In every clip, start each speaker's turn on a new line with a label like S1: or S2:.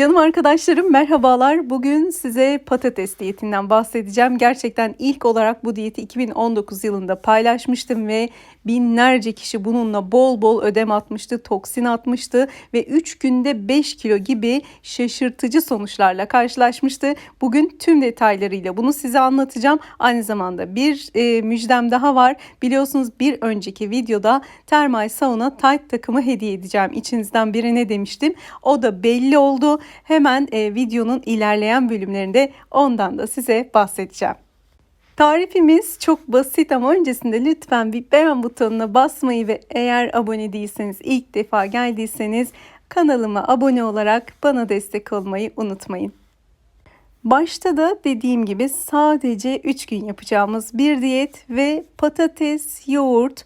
S1: Canım arkadaşlarım merhabalar. Bugün size patates diyetinden bahsedeceğim. Gerçekten ilk olarak bu diyeti 2019 yılında paylaşmıştım ve binlerce kişi bununla bol bol ödem atmıştı, toksin atmıştı ve 3 günde 5 kilo gibi şaşırtıcı sonuçlarla karşılaşmıştı. Bugün tüm detaylarıyla bunu size anlatacağım. Aynı zamanda bir e, müjdem daha var. Biliyorsunuz bir önceki videoda Termal Sauna Tight takımı hediye edeceğim. İçinizden birine demiştim. O da belli oldu. Hemen e, videonun ilerleyen bölümlerinde ondan da size bahsedeceğim. Tarifimiz çok basit ama öncesinde lütfen bir beğen butonuna basmayı ve eğer abone değilseniz ilk defa geldiyseniz kanalıma abone olarak bana destek olmayı unutmayın. Başta da dediğim gibi sadece 3 gün yapacağımız bir diyet ve patates, yoğurt,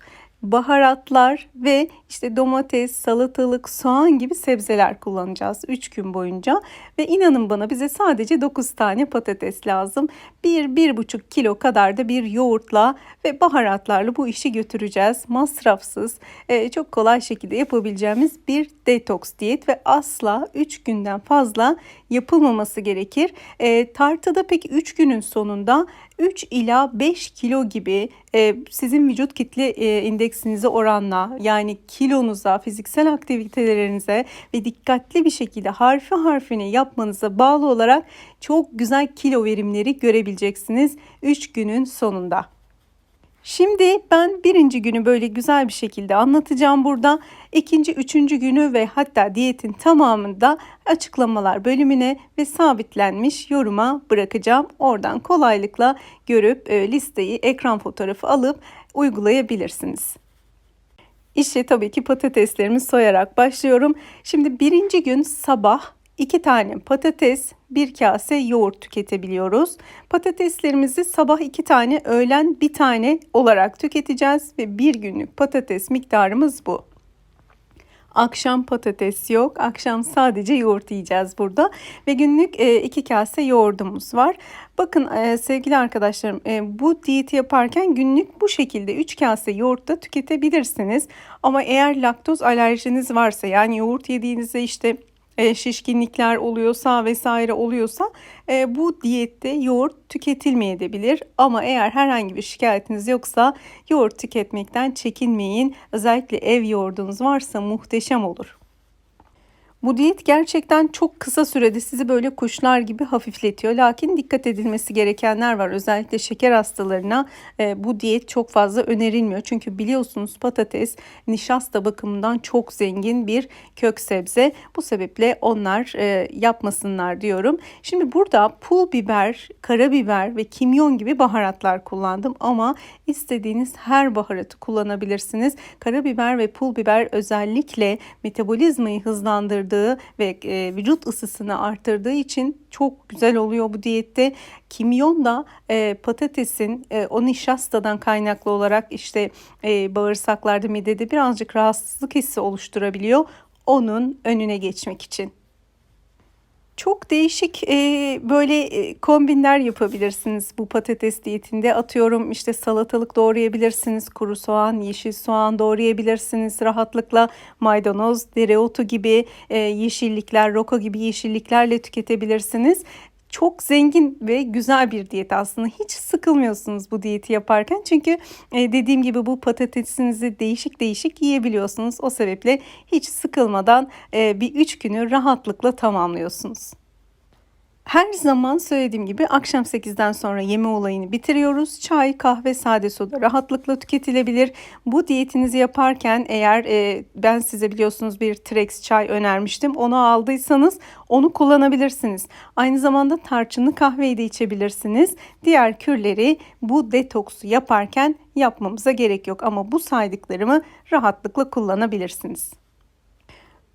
S1: baharatlar ve işte domates, salatalık, soğan gibi sebzeler kullanacağız 3 gün boyunca. Ve inanın bana bize sadece 9 tane patates lazım. 1-1,5 kilo kadar da bir yoğurtla ve baharatlarla bu işi götüreceğiz. Masrafsız, e, çok kolay şekilde yapabileceğimiz bir detoks diyet ve asla 3 günden fazla yapılmaması gerekir. E, tartıda peki 3 günün sonunda 3 ila 5 kilo gibi e, sizin vücut kitle e, indeksinize oranla yani kilonuza, fiziksel aktivitelerinize ve dikkatli bir şekilde harfi harfine yapmanıza bağlı olarak çok güzel kilo verimleri görebileceksiniz 3 günün sonunda. Şimdi ben birinci günü böyle güzel bir şekilde anlatacağım burada. İkinci, üçüncü günü ve hatta diyetin tamamında açıklamalar bölümüne ve sabitlenmiş yoruma bırakacağım. Oradan kolaylıkla görüp e, listeyi ekran fotoğrafı alıp uygulayabilirsiniz. İşe tabii ki patateslerimi soyarak başlıyorum. Şimdi birinci gün sabah 2 tane patates, bir kase yoğurt tüketebiliyoruz. Patateslerimizi sabah 2 tane, öğlen 1 tane olarak tüketeceğiz ve bir günlük patates miktarımız bu. Akşam patates yok. Akşam sadece yoğurt yiyeceğiz burada. Ve günlük e, iki kase yoğurdumuz var. Bakın e, sevgili arkadaşlarım e, bu diyeti yaparken günlük bu şekilde 3 kase yoğurt da tüketebilirsiniz. Ama eğer laktoz alerjiniz varsa yani yoğurt yediğinizde işte şişkinlikler oluyorsa vesaire oluyorsa e, bu diyette yoğurt tüketilmeyebilir. Ama eğer herhangi bir şikayetiniz yoksa yoğurt tüketmekten çekinmeyin. Özellikle ev yoğurdunuz varsa muhteşem olur. Bu diyet gerçekten çok kısa sürede sizi böyle kuşlar gibi hafifletiyor. Lakin dikkat edilmesi gerekenler var. Özellikle şeker hastalarına e, bu diyet çok fazla önerilmiyor. Çünkü biliyorsunuz patates nişasta bakımından çok zengin bir kök sebze. Bu sebeple onlar e, yapmasınlar diyorum. Şimdi burada pul biber, karabiber ve kimyon gibi baharatlar kullandım ama istediğiniz her baharatı kullanabilirsiniz. Karabiber ve pul biber özellikle metabolizmayı hızlandırdığı arttırdığı ve e, vücut ısısını arttırdığı için çok güzel oluyor bu diyette. Kimyon da e, patatesin e, o nişastadan kaynaklı olarak işte e, bağırsaklarda midede birazcık rahatsızlık hissi oluşturabiliyor. Onun önüne geçmek için. Çok değişik e, böyle e, kombinler yapabilirsiniz bu patates diyetinde. Atıyorum işte salatalık doğrayabilirsiniz, kuru soğan, yeşil soğan doğrayabilirsiniz rahatlıkla. Maydanoz, dereotu gibi e, yeşillikler, roka gibi yeşilliklerle tüketebilirsiniz çok zengin ve güzel bir diyet aslında. Hiç sıkılmıyorsunuz bu diyeti yaparken. Çünkü e, dediğim gibi bu patatesinizi değişik değişik yiyebiliyorsunuz. O sebeple hiç sıkılmadan e, bir üç günü rahatlıkla tamamlıyorsunuz. Her zaman söylediğim gibi akşam 8'den sonra yeme olayını bitiriyoruz. Çay, kahve, sade soda rahatlıkla tüketilebilir. Bu diyetinizi yaparken eğer e, ben size biliyorsunuz bir Trex çay önermiştim. Onu aldıysanız onu kullanabilirsiniz. Aynı zamanda tarçınlı kahveyi de içebilirsiniz. Diğer kürleri bu detoksu yaparken yapmamıza gerek yok ama bu saydıklarımı rahatlıkla kullanabilirsiniz.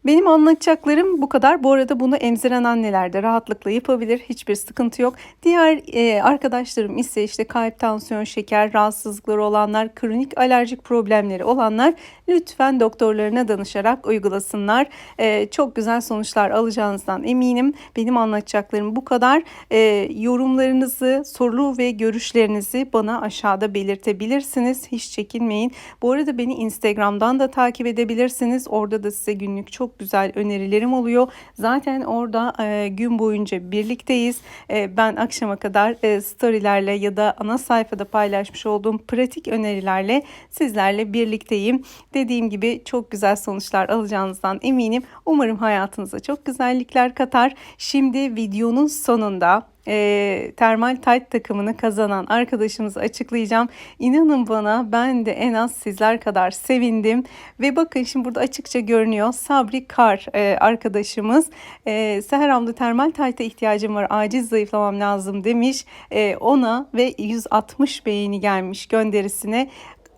S1: Benim anlatacaklarım bu kadar. Bu arada bunu emziren anneler de rahatlıkla yapabilir. Hiçbir sıkıntı yok. Diğer e, arkadaşlarım ise işte kalp, tansiyon, şeker rahatsızlıkları olanlar, kronik alerjik problemleri olanlar lütfen doktorlarına danışarak uygulasınlar. E, çok güzel sonuçlar alacağınızdan eminim. Benim anlatacaklarım bu kadar. E, yorumlarınızı, soru ve görüşlerinizi bana aşağıda belirtebilirsiniz. Hiç çekinmeyin. Bu arada beni Instagram'dan da takip edebilirsiniz. Orada da size günlük çok çok güzel önerilerim oluyor. Zaten orada e, gün boyunca birlikteyiz. E, ben akşama kadar e, storylerle ya da ana sayfada paylaşmış olduğum pratik önerilerle sizlerle birlikteyim. Dediğim gibi çok güzel sonuçlar alacağınızdan eminim. Umarım hayatınıza çok güzellikler katar. Şimdi videonun sonunda e, termal tight takımını kazanan arkadaşımızı açıklayacağım. İnanın bana ben de en az sizler kadar sevindim. Ve bakın şimdi burada açıkça görünüyor. Sabri Kar e, arkadaşımız. E, Seher abla termal tight'a ihtiyacım var. Acil zayıflamam lazım demiş. E, ona ve 160 beğeni gelmiş gönderisine.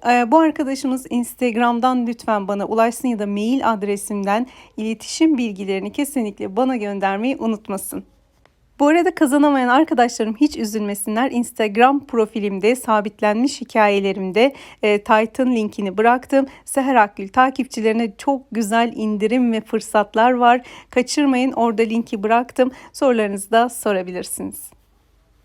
S1: Ee, Bu arkadaşımız Instagram'dan lütfen bana ulaşsın ya da mail adresimden iletişim bilgilerini kesinlikle bana göndermeyi unutmasın. Bu arada kazanamayan arkadaşlarım hiç üzülmesinler. Instagram profilimde sabitlenmiş hikayelerimde e, Titan linkini bıraktım. Seher Akgül takipçilerine çok güzel indirim ve fırsatlar var. Kaçırmayın orada linki bıraktım. Sorularınızı da sorabilirsiniz.